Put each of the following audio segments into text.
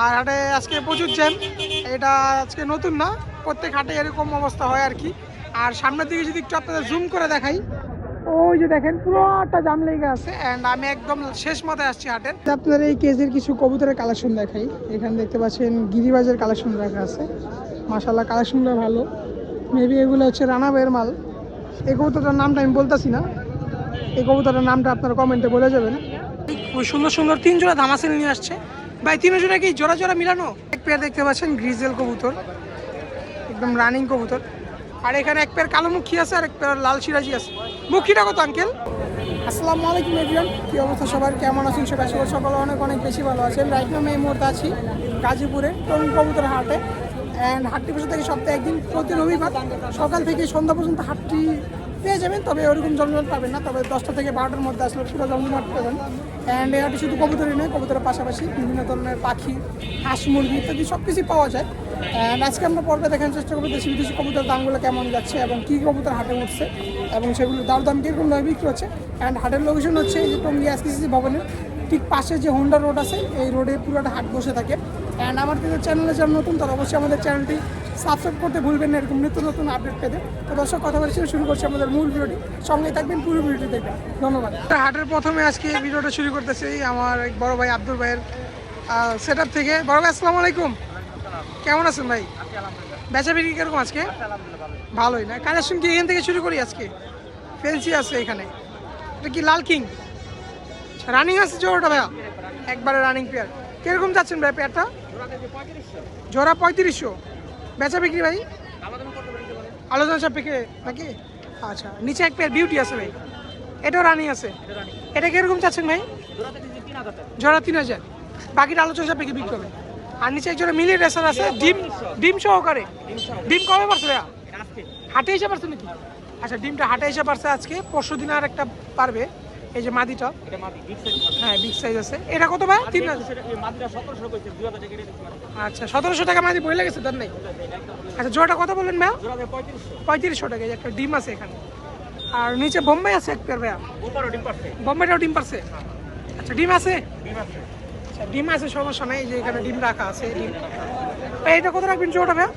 আর হাটে আজকে প্রচুর জ্যাম। এটা আজকে নতুন না, প্রত্যেক হাটে এরকম অবস্থা হয় আর কি। আর সামনের দিকে যদি একটু আপনাদের জুম করে দেখাই, ওই যে দেখেন পুরোটা জাম লেগে আছে অ্যান্ড আমি একদম শেষ মাথায় আসছি হাটের আপনাদের এই কেজের কিছু কবুতরের কালেকশন দেখাই। এখানে দেখতে পাচ্ছেন গিরিবাজের কালেকশন রাখা আছে। মাসাল্লাহ কালেকশনটা ভালো। মেবি এগুলো হচ্ছে রানাবের মাল। এই কবুতরটার নামটা আমি বলতেছি না। এই কবুতরের নামটা আপনারা কমেন্টে বলে যাবেন। ওই সুন্দর সুন্দর তিন জোড়া ধামাসেল নিয়ে আসছে। ভাই তিন জোড়া কি জোড়া জোড়া মিলানো? এক পেয়ার দেখতে পাচ্ছেন গ্রিজেল কবুতর। একদম রানিং কবুতর। আর এখানে এক পেয়ার কালো মুখী আছে আর এক পেয়ার লাল সিরাজি আছে। মুখিটা কত আঙ্কেল আসসালামু আলাইকুম এভরিওয়ান কি অবস্থা সবার? কেমন আছেন সেটা সবার সকালে অনেক অনেক বেশি ভালো আছেন। রাইট নাম এই মুহূর্তে আছি গাজীপুরে টঙ্গী কবুতর হাটে। অ্যান্ড হাটটি বসে থেকে সপ্তাহে একদিন প্রতি রবিবার সকাল থেকে সন্ধ্যা পর্যন্ত হাটটি পেয়ে যাবেন তবে ওরকম জমজমাট পাবেন না। তবে দশটা থেকে বারোটার মধ্যে আসলে পুরো জমজমাট পাবেন। অ্যান্ড হাটে শুধু কবুতরই নয়, কবুতরের পাশাপাশি বিভিন্ন ধরনের পাখি, হাঁস, মুরগি ইত্যাদি সব কিছুই পাওয়া যায়। অ্যান্ড আজকে আমরা পর্বে দেখানোর চেষ্টা করব দেশি বিদেশি কবুতরের দামগুলো কেমন যাচ্ছে এবং কী কবুতর হাটে উঠছে এবং সেগুলোর দাম দাম কীরকম নয়, বিক্রি হচ্ছে। অ্যান্ড হাটের লোকেশন হচ্ছে এই যে টঙ্গি এসকিসি ভবনের ঠিক পাশে যে হোন্ডা রোড আছে, এই রোডে পুরোটা হাট বসে থাকে। অ্যান্ড আমার কিন্তু চ্যানেলে যারা নতুন, তারা অবশ্যই আমাদের চ্যানেলটি সাবস্ক্রাইব করতে ভুলবেন না, এরকম নিত্য নতুন আপডেট পেতে। তো দর্শক, কথা বলে শুরু করছি আমাদের মূল ভিডিওটি। সঙ্গে থাকবেন, পুরো ভিডিওটি দেখবেন। ধন্যবাদ। হাটের প্রথমে আজকে এই ভিডিওটা শুরু করতেছি, আমার এক বড় ভাই আব্দুল ভাইয়ের সেট থেকে। বড় ভাই, আসসালামু আলাইকুম। কেমন আছেন ভাই? বেচা বিক্রি কীরকম আজকে? ভালোই না? কালেকশন কি এখান থেকে শুরু করি আজকে? ফেন্সি আছে এখানে। এটা কি লাল কিং? রানিং আছে জোরটা ভাইয়া? একবারে রানিং পেয়ার কীরকম যাচ্ছেন ভাই পেয়ারটা জোড়া পঁয়ত্রিশশো। বেচা বিক্রি ভাই? আলোচনা সাপেক্ষে নাকি? আচ্ছা নিচে এক পেয়ার বিউটি আছে ভাই। এটাও রানিং আছে। এটা কীরকম চাচ্ছেন ভাই? জোড়া তিন হাজার। বাকিটা আলোচনা সাপেক্ষে বিক্রি হবে। আর নিচে এক জোড়া মিলিয়ে রেসার আছে, ডিম ডিম সহকারে। ডিম কবে পারছে ভাইয়া? হাটে এসে পারছে নাকি? আচ্ছা ডিমটা হাটে এসে পারছে আজকে পরশু দিন আর একটা পারবে। এই যে মাদিটা। হ্যাঁ বিগ সাইজ আছে। এটা কত ভাই? তিন হাজার। আচ্ছা সতেরোশো টাকা মাদি বই লেগেছে তার নেই? আচ্ছা জোড়াটা কত বললেন ভাইয়া পঁয়ত্রিশশো। টাকা একটা ডিম আছে এখানে। আর নিচে বোম্বাই আছে এক পেয়ার ভাইয়া? বোম্বাইটাও ডিম পারছে? আচ্ছা ডিম আছে? আচ্ছা ডিম আছে সমস্যা নাই যে এখানে ডিম রাখা আছে ডিম। ভাই, এটা কত রাখবেন জোড়াটা ভাইয়া?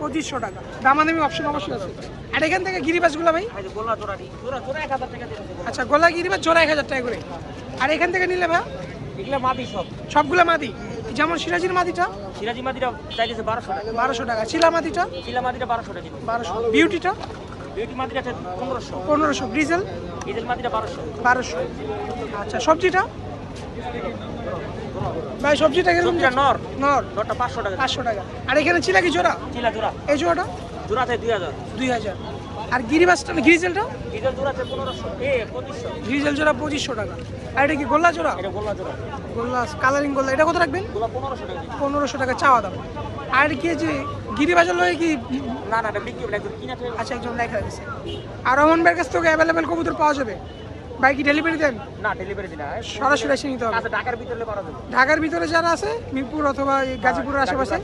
পঁচিশশো টাকা। দামাদামি অপশন অবশ্যই আছে। আর এখান থেকে গিরিবাসগুলো ভাই? আচ্ছা গোলা গিরিবাস জোড়া এক হাজার টাকা করে। আর এখান থেকে নিলে ভাইয়া সবগুলো মাদি। যেমন সিরাজির মাদিটা? সিরাজি মাদিরা চাইতেছে বারোশো টাকা। বারোশো টাকা। চিলা মাদিটা? শিলা মাদিরা বারোশো টাকা বারোশো। বিউটিটা? বিউটি আছে পনেরোশো। পনেরোশো। ডিজেল ডিজেল মাদিরা বারোশো। বারোশো। আচ্ছা সবজিটা? ভাই সবজিটা কীরকম নর। নর। নরটা পাঁচশো টাকা। পাঁচশো টাকা। আর এখানে চিলা কি জোড়া? চিলা জোড়া। এই জোড়াটা? জোড়া আছে দুই হাজার। দুই হাজার। আর গিরিবাসটা গ্রিজেলটা? ডিজেল জোড়া পনেরোশো। এ পঁচিশশো। গ্রিজেল জোড়া পঁচিশশো টাকা। আর এটা কি গোল্লা জোড়া? এটা গোল্লা জোড়া। গোল্লা কালারিং গোল্লা। এটা কত রাখবেন? পনেরোশো টাকা। পনেরোশো টাকা চাওয়া দাম। আর কি যে গিরিবাজার লয়ে কি না না এটা বিক্রি আচ্ছা একজন লেখা দিচ্ছে আর রহমান ভাইয়ের কাছ থেকে অ্যাভেলেবেল কবুতর পাওয়া যাবে? ভাই কি ডেলিভারি দেন? না ডেলিভারি দিন সরাসরি এসে নিতে হবে। আচ্ছা ঢাকার ভিতরে পারা যাবে। ঢাকার ভিতরে যারা আছে মিরপুর অথবা এই গাজীপুরের আশেপাশে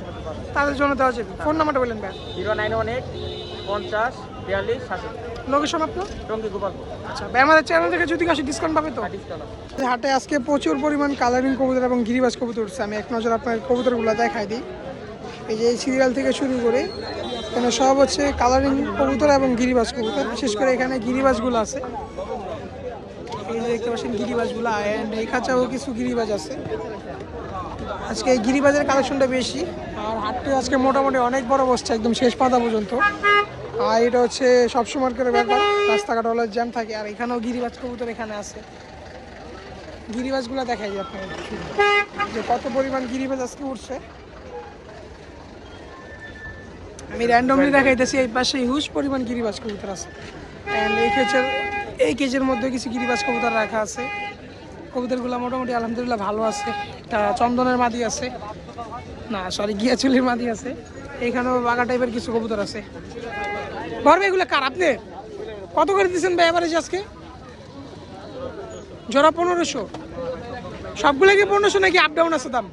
তাদের জন্য দেওয়া যাবে। ফোন নাম্বারটা বললেন ভাই। জিরো নাইন ওয়ান এইট পঞ্চাশ বিয়াল্লিশ সাতষট্টি লোকেশন আপনার? টঙ্গি গোপালপুর। আচ্ছা ভাই আমাদের চ্যানেল থেকে যদি কাছে ডিসকাউন্ট পাবে তো? ডিসকাউন্ট হাটে আজকে প্রচুর পরিমাণ কালারিং কবুতর এবং গিরিবাজ কবুতর উঠছে। আমি এক নজর আপনার কবুতরগুলো দেখাই দিই। এই যে এই সিরিয়াল থেকে শুরু করে এখানে সব হচ্ছে কালারিং কবুতর এবং গিরিবাজ কবুতর। বিশেষ করে এখানে গিরিবাজগুলো আছে। দেখতে পাচ্ছেন গিরিবাজগুলো অ্যান্ড এই খাঁচাও কিছু গিরিবাজ আছে। আজকে এই গিরিবাজের কালেকশনটা বেশি, আর হাটটি আজকে মোটামুটি অনেক বড় বসছে, একদম শেষ পাতা পর্যন্ত। আর এটা হচ্ছে সবসময় করে ব্যাপার, রাস্তাঘাট হলে জ্যাম থাকে, আর এখানেও গিরিবাজ কবুতর এখানে আছে। গিরিবাজগুলো দেখাই যায় আপনার যে কত পরিমাণ গিরিবাজ আজকে উঠছে। আমি র্যান্ডমলি দেখাইতেছি, এই পাশে হিউজ পরিমাণ গিরিবাজ কবুতর আছে। অ্যান্ড এই কেজের এই কেজের মধ্যে কিছু গিরিবাজ কবুতর রাখা আছে। কবুতরগুলো মোটামুটি আলহামদুলিল্লাহ ভালো আছে। একটা চন্দনের মাদি আছে। না সরি গিয়া গিয়াচুলির মাদি আছে। এইখানেও বাঘা টাইপের কিছু কবুতর আছে। ভাই, এগুলো কার? আপনি? কত করে দিচ্ছেন ভাই এবারে আজকে? জোড়া পনেরোশো। সবগুলো কি পনেরোশো নাকি আপ ডাউন আছে দাম?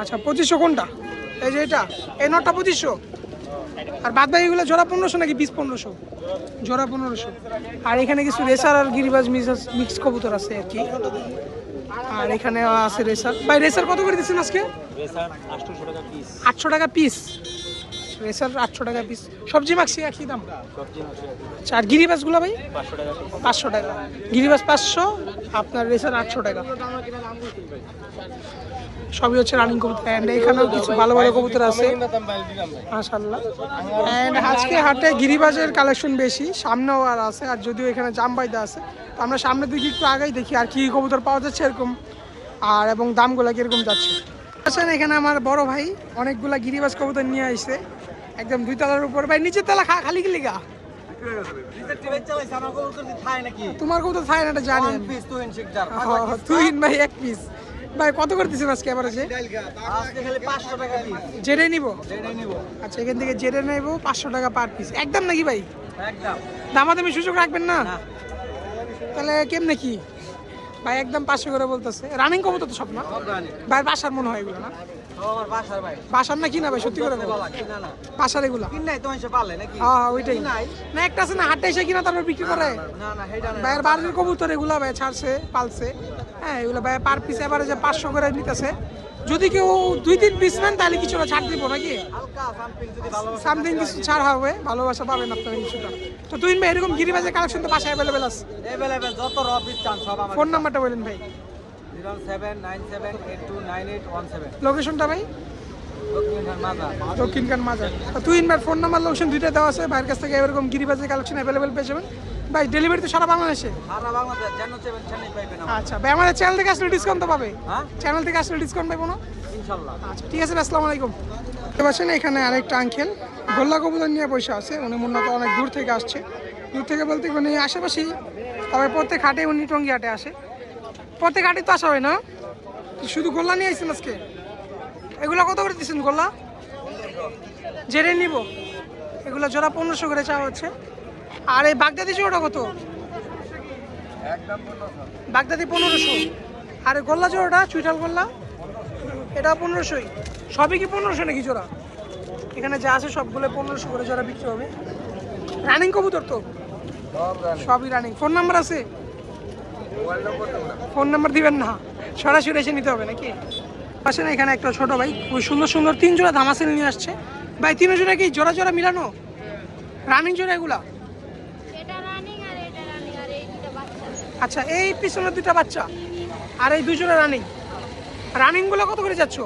আচ্ছা পঁচিশশো কোনটা? এই যে এটা, এই নটা পঁচিশশো। আর বাদ বাকি এগুলো জোড়া পনেরোশো নাকি পিস পনেরোশো? জোড়া পনেরোশো। আর এখানে কিছু রেসার আর গিরিবাজ মিক্স কবুতর আছে আর কি। আর এখানে আছে রেসার। ভাই রেসার কত করে দিচ্ছেন আজকে? আটশো টাকা পিস রেসার আটশো টাকা পিস সবজি মাখছি একই দাম? আচ্ছা আর গিরিবাসগুলো ভাই? পাঁচশো টাকা গিরিবাস পাঁচশো আপনার রেসার আটশো টাকা। সবই হচ্ছে রানিং কবুতর। অ্যান্ড এখানেও কিছু ভালো ভালো কবুতর আছে। মাশাল্লাহ অ্যান্ড আজকে হাটে গিরিবাজের কালেকশন বেশি সামনেও আর আছে আর যদিও এখানে জামবাইদা আছে। তো আমরা সামনের দিকে একটু আগেই দেখি আর কি কবুতর পাওয়া যাচ্ছে এরকম আর এবং দামগুলো কীরকম যাচ্ছে। আছেন এখানে আমার বড় ভাই অনেকগুলা গিরিবাজ কবুতর নিয়ে আসছে। একদম দুই তলার উপর। ভাই নিচের তলা খা খালি কি লিগা? তোমার কবুতর থাকে না জানি তুই ভাই এক পিস ভাই কত করে দিচ্ছেন আজকে টাকা জেরে নিব? আচ্ছা এখান থেকে জেরে নেব পাঁচশো টাকা পার পিস একদম নাকি ভাই? দামাদামি সুযোগ রাখবেন না? তাহলে কেমনে কি? ভাই একদম পাঁচশো করে বলতেছে। রানিং কবুতর তো সব না ভাই বাসার মনে হয় এগুলো না? বাসার না কি ভাই সত্যি করে বাসার এগুলা? হ্যাঁ হ্যাঁ ওইটাই। না একটা আছে না হাটে এসে কিনা তারপর বিক্রি করে। ভাইয়ের বাড়ির কবুতর এগুলা ভাই ছাড়ছে পালছে। হ্যাঁ এগুলো ভাই পার পিস এবারে যে পাঁচশো করে নিতেছে। যদি কেউ দুই তিন পিস নেন তাহলে কিছুটা ছাড় দিব নাকি? সামথিং কিছু ছাড় হবে ভালোবাসা পাবেন আপনারা কিছুটা। তো তুই ভাই এরকম গিরিবাজের কালেকশন তো বাসায় অ্যাভেলেবেল আছে? ফোন নাম্বারটা বলেন ভাই। Zero seven nine seven eight two nine eight one seven. লোকেশনটা ভাই? দক্ষিণ মাজা দক্ষিণখান মাজার। তুই ভাই ফোন নাম্বার লোকেশন দুইটা দেওয়া আছে ভাইয়ের কাছ থেকে এরকম গিরিবাজের কালেকশন অ্যাভেলেবেল পেয়ে যাবেন। ভাই ডেলিভারি তো সারা বাংলাদেশে? আচ্ছা ভাই আমাদের চ্যানেল থেকে আসলে ডিসকাউন্ট তো পাবে? হ্যাঁ? চ্যানেল থেকে আসলে ডিসকাউন্ট পাবো না? আচ্ছা ঠিক আছে আসসালামু আলাইকুম। পাচ্ছেন এখানে আরেকটা আঙ্কেল গোল্লা কবুতর নিয়ে বসে আছে। উনি মূলত অনেক দূর থেকে আসছে। দূর থেকে বলতে উনি আশেপাশেই তবে প্রত্যেক হাটে উনি টঙ্গি হাটে আসে। প্রত্যেক হাটে তো আসা হয় না। শুধু গোল্লা নিয়ে আসছেন আজকে? এগুলো কত করে দিচ্ছেন গোল্লা? জেনে নিব। এগুলো জোড়া পনেরোশো করে চাওয়া হচ্ছে। আর এই বাগদাদি জোড়াটা কত? বাগদাদি পনেরোশো। আর এই গোল্লা জোড়াটা চুইটাল গোল্লা এটা পনেরোশোই। সবই কি পনেরোশো নাকি জোড়া? এখানে যা আছে সবগুলো পনেরোশো করে জোড়া বিক্রি হবে। রানিং কবুতর তো? সবই রানিং ফোন নাম্বার আছে? ফোন নাম্বার দিবেন না। সরাসরি এসে নিতে হবে নাকি? আসেন এখানে একটা ছোট ভাই খুব সুন্দর সুন্দর তিন জোড়া ধামাসেল নিয়ে আসছে। ভাই তিন জোড়া কি জোড়া জোড়া মিলানো? রানিং জোড়া এগুলা? এটা রানিং আর এটা রানিং আর এই দুটো বাচ্চা আচ্ছা এই পিছনের দুটা বাচ্চা? আর এই দুই জোড়া রানিং রানিংগুলো কত করে যাচ্ছ?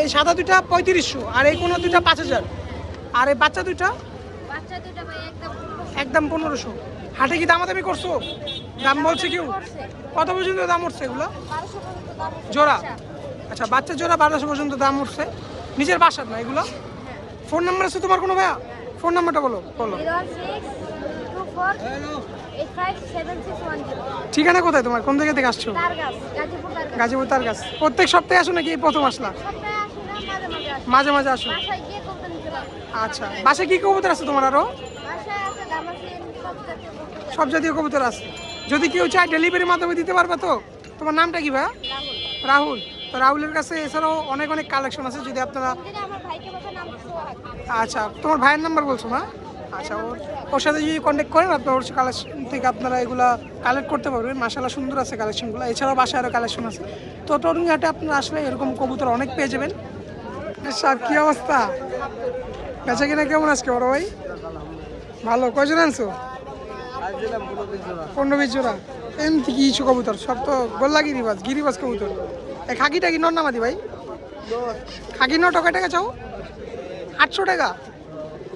এই সাদা দুইটা পঁয়ত্রিশশো আর এই কোনো দুইটা পাঁচ হাজার। আর এই বাচ্চা দুইটা? বাচ্চা দুটো ভাই একদম একদম পনেরোশো। হাটে কি দামাদামি করছ? দাম বলছে কেউ? কত পর্যন্ত দাম উঠছে এগুলো? জোড়া? আচ্ছা বাচ্চা জোড়া বারোশো পর্যন্ত দাম উঠছে। নিজের বাসার না এগুলো? ফোন নাম্বার আছে তোমার কোনো ভাইয়া? ফোন নাম্বারটা বলো বলো। ঠিকানা কোথায় তোমার? কোন জায়গা থেকে আসছো? গাজীপুর তার গাছ। কাছ প্রত্যেক সপ্তাহে আসো নাকি প্রথম আসলা? মাঝে মাঝে আসি। আচ্ছা বাসে কি কবুতর আছে তোমার আরও? সব জাতীয় কবুতর। সব আছে। যদি কেউ চায় ডেলিভারির মাধ্যমে দিতে পারবে তো? তোমার নামটা কি ভাইয়া রাহুল। তো রাহুলের কাছে এছাড়াও অনেক অনেক কালেকশন আছে, যদি আপনারা আচ্ছা তোমার ভাইয়ের নাম্বার বলছো না আচ্ছা ওর ওর সাথে যদি কন্ট্যাক্ট করেন, আপনার ওর কালেকশন থেকে আপনারা এগুলা কালেক্ট করতে পারবেন। মাসালা সুন্দর আছে কালেকশনগুলো এছাড়াও বাসায় আরও কালেকশন আছে। তো টরুঙ্গাটে আপনারা আসলে এরকম কবুতর অনেক পেয়ে যাবেন। সার কি অবস্থা? বেচা কিনা কেমন আজকে বড় ভাই? ভালো। কয়জন আনছো? পনেরো বিশ জোড়া। এমনি কি ইস্যু কবুতর? সব তো গোল্লা গিরিবাজ গিরিবাজ কবুতর। এই খাকিটা কি নর নামাদি ভাই? খাকি নটা কয় টাকা চাও? আটশো টাকা।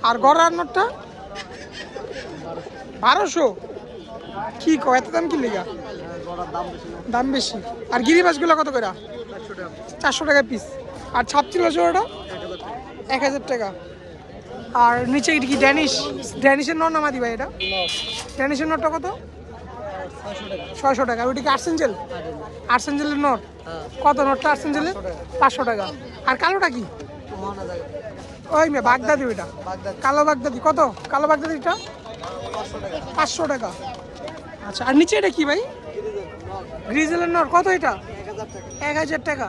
আর গড়ার নোটটা বারোশো। কি কো এত দাম কি লেগা? দাম বেশি। আর গিরিবাসগুলো কত করে চারশো টাকা পিস আর ছাপছিল জোড়াটা? এক হাজার টাকা। আর নিচে কি ড্যানিশ ড্যানিশের নর নামা দিবা এটা? ড্যানিশের নটটা কত? ছয়শো টাকা। ওইটা কি আর্সেঞ্জেল আর্সেঞ্জেলের নট কত নটটা আর্সেঞ্জেলের পাঁচশো টাকা। আর কালোটা কি? ওই মেয়ে, বাগদাদি ওইটা। কালো বাগদাদি। কত? কালো বাগদাদিটা? পাঁচশো টাকা। আচ্ছা আর নিচে এটা কি ভাই? গ্রিজেলের নর। কত এটা? এক হাজার টাকা।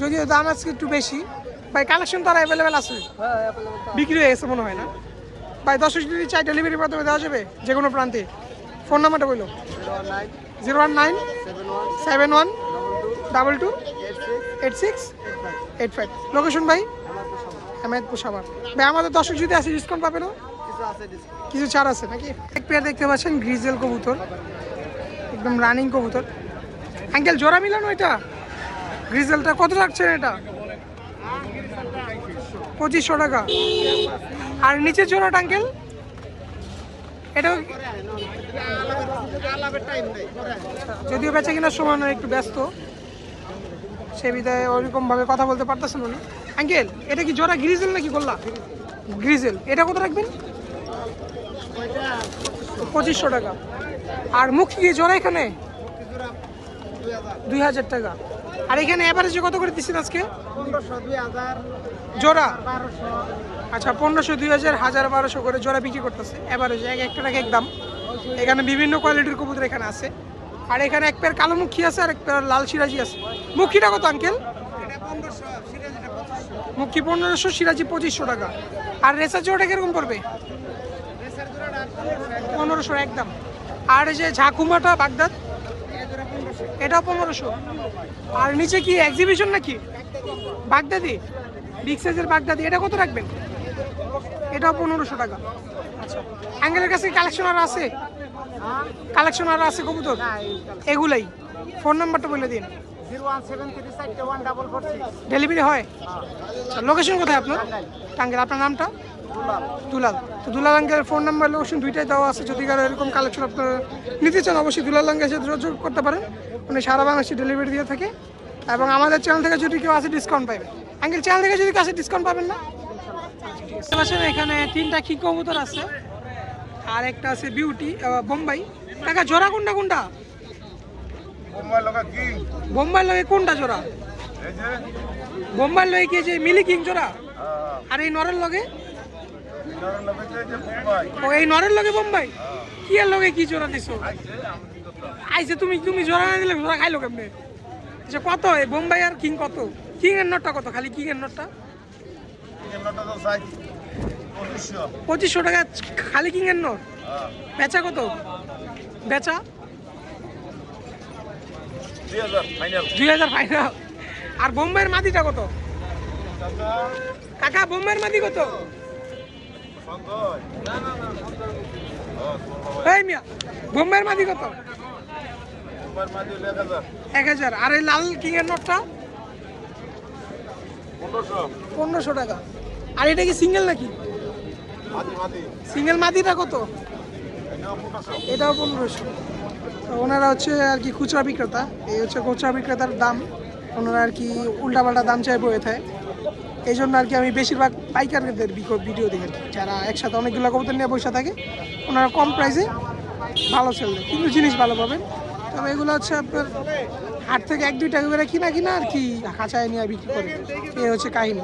যদিও দাম আজকে একটু বেশি ভাই কালেকশন তো আর অ্যাভেলেবেল আছে। বিক্রি হয়ে গেছে মনে হয় না। ভাই দশ যদি চাই ডেলিভারির মাধ্যমে দেওয়া যাবে যে কোনো প্রান্তে। ফোন নাম্বারটা বলল zero one nine seven one double two eight six eight five. Location ভাই? আহমেদপুর সাভার। ভাই আমাদের দর্শক যদি আছে ডিসকাউন্ট পাবে না? কিছু ছাড় আছে নাকি? এক পেয়ার দেখতে পাচ্ছেন গ্রিজেল কবুতর। একদম রানিং কবুতর। আঙ্কেল জোড়া মিলানো এটা? গ্রিজেলটা কত রাখছেন এটা? পঁচিশশো টাকা। আর নিচের জোড়াটা আঙ্কেল এটা যদিও বেচা কেনার সময় একটু ব্যস্ত সে বিধায় ওরকম ভাবে কথা বলতে পারতেছেন উনি। আঙ্কেল এটা কি জোড়া গ্রিজেল নাকি গোল্লা? গ্রিজেল এটা কত রাখবেন? পঁচিশশো টাকা। আর মুখ কি জোড়া এখানে? দুই হাজার টাকা। আর এখানে অ্যাভারেজে কত করে দিচ্ছেন আজকে? জোড়া? আচ্ছা পনেরোশো, দুই হাজার হাজার বারোশো করে জোড়া বিক্রি করতেছে। অ্যাভারেজে এক একটা টাকা একদম এখানে বিভিন্ন কোয়ালিটির কবুতর এখানে আছে। আর এখানে এক পেয়ার কালো মুখী আছে, আর এক পেয়ার লাল সিরাজি আছে। মুখীটা কত, আঙ্কেল? মুখী পনেরোশো, সিরাজি পঁচিশশো টাকা। আর রেসার জোড়াটা কীরকম পড়বে? পনেরোশো একদম আর এই যে ঝাকুমাটা বাগদাদ এটা পনেরোশো। আর নিচে কি এক্সিবিশন নাকি? বাগদাদি? বিগ সাইজের বাগদাদি। এটা কত রাখবেন? এটাও পনেরোশো টাকা। আচ্ছা। অ্যাঙ্গেলের কাছে কালেকশন আর আছে? কালেকশন আর আছে কবুতর? এগুলাই। ফোন নাম্বারটা বলে দিন। ডেলিভারি হয়? আচ্ছা লোকেশন কোথায় আপনার? টাঙ্গেল। আপনার নামটা? দুলাল। তো Dulal uncle phone number location দুইটাই দেওয়া আছে। যদি কারও এরকম কালেকশন আপনারা নিতে চান, অবশ্যই দুলাল আঙ্কেল সাথে যোগাযোগ করতে পারেন। উনি সারা বাংলাদেশে ডেলিভারি দিয়ে থাকে এবং আমাদের চ্যানেল থেকে যদি কেউ আসে ডিসকাউন্ট পাবে আঙ্কেল চ্যানেল থেকে যদি কাছে ডিসকাউন্ট পাবেন না? পাচ্ছেন এখানে তিনটা কি কবুতর আছে আর একটা আছে বিউটি বোম্বাই। কাকা জোড়া কোনটা কোনটা? বোম্বাই লগা লগে কোনটা জোড়া? এই বোম্বাই লগে কি যে মিলি কিং জোড়া? আর এই নরের লগে ও এই নরের লগে বোম্বাই? কি এর লগে কি জোড়া দিছো আইছে আমি কি করতাম আইসে তুমি তুমি জোড়া না দিলে জোড়া খাইলো কেমনে? আচ্ছা কত? এই বোম্বাই আর কিং কত? কিং এর নোটটা কত? খালি কিং এর নোটটা পঁচিশশো। টাকা খালি কিং এর নোট? হ্যাঁ। বেচা কত? বেচা? দুই হাজার ফাইনাল আর বোম্বাইয়ের মাদিটা কত? কাকা? বোম্বাইয়ের মাদি কত? এই মিয়া বোম্বাইয়ের মাদি কত? এক হাজার। আর এই লাল কিং এর নোটটা? পনেরোশো। টাকা। আর এটা কি সিঙ্গেল নাকি? সিঙ্গেল মাদিটা কত? এটাও পনেরোশো। ওনারা হচ্ছে আর কি খুচরা বিক্রেতা। এই হচ্ছে খুচরা বিক্রেতার দাম। ওনারা আর কি উল্টাপাল্টা দাম চাই বয়ে থাকে। এই জন্য আর কি আমি বেশিরভাগ পাইকারদের ভিডিও দেখি আর কি। যারা একসাথে অনেকগুলো কবুতর নিয়ে বসে থাকে, ওনারা কম প্রাইসে ভালো সেল দেয়। কিন্তু জিনিস ভালো পাবেন। তবে এগুলো হচ্ছে আপনার হাট থেকে এক দুই টাকা করে কিনা কিনা আর কি খাঁচায় নিয়ে বিক্রি করে। এই হচ্ছে কাহিনী।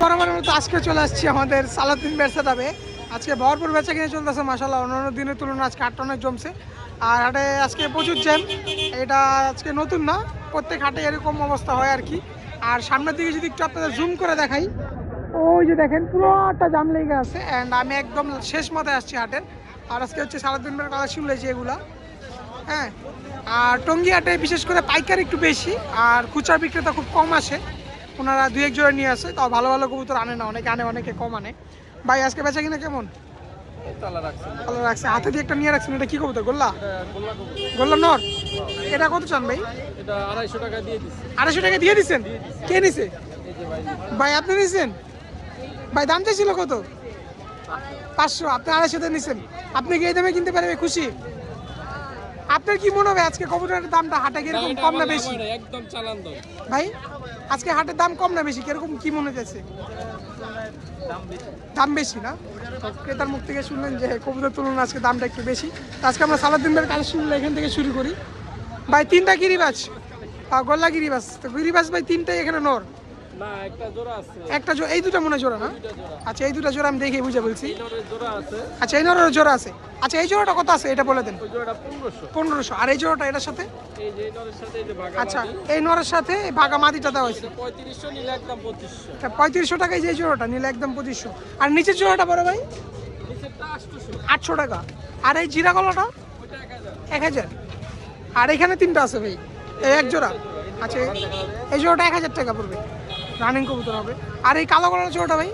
বরাবর মতো আজকে চলে আসছি আমাদের সালাদিন ব্যবসাটাবে আজকে ভরপুর বেচা কিনে চলতেছে মাসাল্লাহ অন্যান্য দিনের তুলনায় আজকে হাটটা অনেক জমছে। আর হাটে আজকে প্রচুর জ্যাম। এটা আজকে নতুন না, প্রত্যেক হাটে এরকম অবস্থা হয় আর কি। আর সামনের দিকে যদি একটু আপনাদের জুম করে দেখাই, ওই যে দেখেন, পুরোটা জাম লেগে আছে। অ্যান্ড আমি একদম শেষ মাথায় আসছি হাটের। আর আজকে হচ্ছে সারাদিন বের কালেকশন রয়েছে এগুলা। হ্যাঁ আর টঙ্গি হাটে বিশেষ করে পাইকার একটু বেশি, আর খুচরা বিক্রেতা খুব কম আসে। ওনারা দু এক জোড়া নিয়ে আসে, তাও ভালো ভালো কবুতর আনে না, অনেকে আনে, অনেকে কম আনে। ভাই, আজকে বেচা কিনা কেমন? ভালো রাখছে হাতে দিয়ে একটা নিয়ে রাখছেন, এটা কি কবুতর? গোল্লা? গোল্লা নর? এটা কত চান ভাই? আড়াইশো টাকা দিয়ে আড়াইশো টাকা দিয়ে দিচ্ছেন। কে নিছে? ভাই, আপনি নিছেন? ভাই, দাম চাইছিল কত? পাঁচশো। আপনি আড়াইশোতে নিছেন। আপনি কি এই দামে কিনতে পারবে খুশি? আপনার কি মনে হবে আজকে কবুতরের দামটা হাটে কীরকম কম না বেশি? একদম চালান দাও ভাই আজকে হাটের দাম কম না বেশি? কীরকম কি মনে হচ্ছে দাম বেশি। না? ক্রেতার মুখ থেকে শুনলেন যে কবুতর তুলনা আজকে দামটা একটু বেশি। তো আজকে আমরা সালাদিন ভাইয়ের কালেকশন এখান থেকে শুরু করি। ভাই তিনটা গিরিবাজ। গোল্লা গিরিবাজ। তো গিরিবাজ ভাই তিনটাই এখানে নর। না একটা জোড়া আছে। একটা জো- এই দুটো মনে জোড়া না? আচ্ছা এই দুটো জোড়া আমি দেখে বুঝে বলছি। জোড়া আছে। আচ্ছা এই নরের জোড়া আছে। আচ্ছা এই জোড়াটা কত আছে? এটা বলে দেন। পনেরোশো। আর এই জোড়াটা এটার সাথে? আচ্ছা এই নরের সাথে ভাগা মাটিটা দেওয়া হয়েছে। পঁয়ত্রিশশো টাকায় যে জোড়াটা নিলে একদম পঁচিশশো। আর নিচের জোড়াটা বড় ভাই? আটশো টাকা। আর এই জিরা কলাটা এক হাজার। এক হাজার। আর এখানে তিনটা আছে ভাই। এই এক জোড়া। আচ্ছা এই জোড়াটা এক হাজার টাকা পড়বে। রানিং কবুতর হবে। আর এই কালো কালার জোড়াটা ভাই?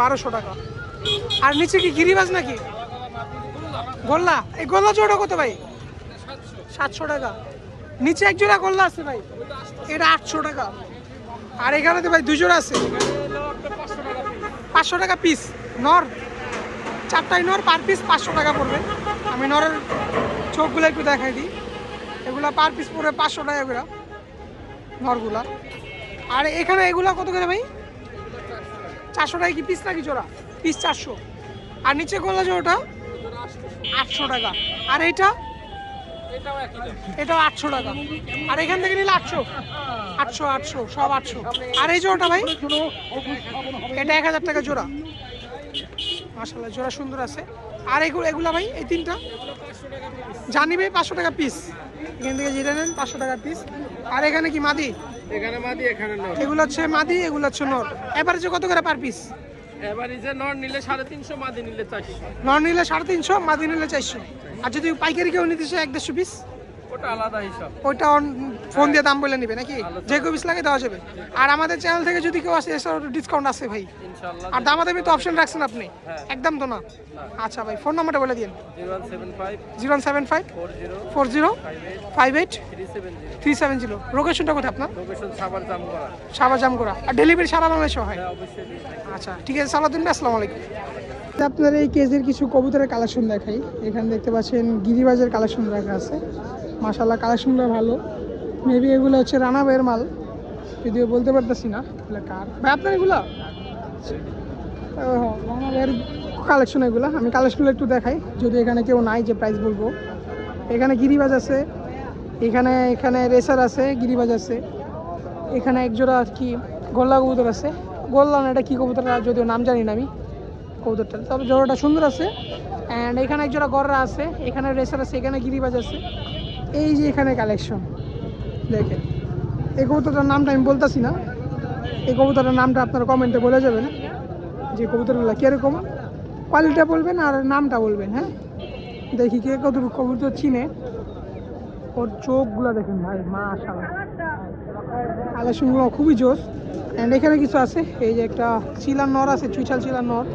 বারোশো টাকা। আর নিচে কি গিরিবাজ নাকি? গোল্লা। এই গোল্লা জোড়া কত ভাই? সাতশো টাকা। নিচে এক জোড়া গোল্লা আছে ভাই। এটা আটশো টাকা। আর এখানে তো ভাই দুই জোড়া আছে। পাঁচশো টাকা পিস নর। চারটাই নর পার পিস পাঁচশো টাকা পড়বে। আমি নরের চোখগুলো একটু দেখাই দিই। এগুলা পার পিস পড়বে পাঁচশো টাকা করে। নরগুলা। আর এখানে এগুলা কত করে ভাই? চারশো টাকা কি? পিস নাকি জোড়া? পিস চারশো। আর নিচে গোলা জোড়াটা? আটশো টাকা। আর এইটা? এটাও আটশো টাকা। আর এখান থেকে নিলে আটশো। আটশো আটশো, সব আটশো। আর এই জোড়াটা ভাই? এটা এক হাজার টাকা জোড়া। মাসাল্লাহ জোড়া সুন্দর আছে। আর এগুলো এগুলা ভাই, এই তিনটা? জানি ভাই, পাঁচশো টাকা পিস। এখান থেকে জিরে নেন, পাঁচশো টাকা পিস। আর এখানে কি মাদি? এখানে মাদি এখানে নর। এগুলো হচ্ছে মাদি এগুলো হচ্ছে নর। এভারেজে কত করে পার পিস যে নর নিলে সাড়ে তিনশো মাদি নিলে চারশো। নর নিলে সাড়ে তিনশো মাদি নিলে চারশো। আর যদি পাইকারি কেউ নিতে চায় এক দেড়শো পিস ওটা আলাদা হিসাব। ওইটা ফোন দিয়ে দাম বলে নিবে নাকি? যে কেউ পিস লাগে দেওয়া যাবে। আর আমাদের চ্যানেল থেকে যদি কেউ আসে এছাড়াও ডিসকাউন্ট আছে ভাই। আর দামাদামি তো অপশন রাখছেন আপনি। হ্যাঁ। একদম তো না? আচ্ছা ভাই ফোন নাম্বারটা বলে দিন zero one seven five four zero five eight three seven zero লোকেশনটা কোথায় আপনার? লোকেশন সাবার জাম করা জামগোড়া। আর ডেলিভারি সারা বাংলাদেশে হয়? হ্যাঁ। আচ্ছা ঠিক আছে সালাদিন আসসালামু আলাইকুম। আপনার এই কেজের কিছু কবুতরের কালেকশন দেখাই। এখানে দেখতে পাচ্ছেন গিরিবাজের কালেকশন রাখা আছে। মাশাল্লাহ কালেকশনটা ভালো। মেবি এগুলো হচ্ছে রানা ভাইয়ের মাল। যদিও বলতে পারতেছি না কার? ভাই, আপনার এগুলো? রানা ভাইয়ের কালেকশন এগুলো। আমি কালেকশনগুলো একটু দেখাই। যদি এখানে কেউ নাই, যে প্রাইস বলব। এখানে গিরিবাজ আছে, এখানে এখানে রেসার আছে, গিরিবাজ আছে। এখানে এক জোড়া আর কি গোল্লা কবুতর আছে। গোল্লা না, এটা কী কবুতর? যদিও নাম জানি না আমি কবুতরটা। তবে জোড়াটা সুন্দর আছে। অ্যান্ড এখানে এক জোড়া গররা আছে, এখানে রেসার আছে, এখানে গিরিবাজ আছে। এই যে এখানে কালেকশন দেখেন এই কবুতরটার নামটা আমি বলতেছি না। এই কবুতরটার নামটা আপনারা কমেন্টে বলে যাবেন যে কবুতরগুলো কীরকম কোয়ালিটিটা বলবেন আর নামটা বলবেন হ্যাঁ? দেখি কে কত কবুতর চিনে। ওর চোখগুলো দেখেন ভাই, মাশাআল্লাহ। কালেকশনগুলো খুবই জোর অ্যান্ড এখানে কিছু আছে, এই যে একটা চিলার নর আছে চুইচাল চিলার নর।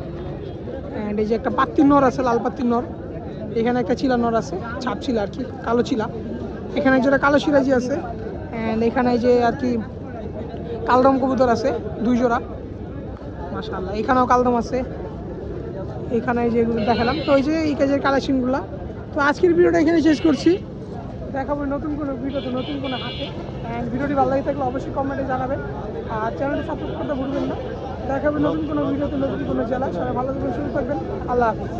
অ্যান্ড এই যে একটা পাত্তির নর আছে, লাল পাত্তির নর। এখানে একটা চিলা নর আছে, ছাপ চিলা আর কি, কালো চিলা এখানে যেটা কালো সিরাজি আছে অ্যান্ড এখানে যে আর কি কালদম কবুতর আছে, দুই জোড়া। মাশাআল্লাহ, এখানেও কালদম আছে। এখানে যেগুলো দেখালাম। তো এই যে এই কাজের কালেকশনগুলো তো আজকের ভিডিওটা এখানে শেষ করছি। দেখাবো নতুন কোনো ভিডিওতে নতুন কোনো হাতে। অ্যান্ড ভিডিওটি ভালো লাগে থাকলে অবশ্যই কমেন্টে জানাবেন। আর চ্যানেলটি সাবস্ক্রাইব করতে ভুলবেন না। দেখাবো নতুন কোনো ভিডিওতে নতুন কোনো জেলা সবাই ভালো থাকবেন, সুস্থ থাকবেন। আল্লাহ হাফিজ।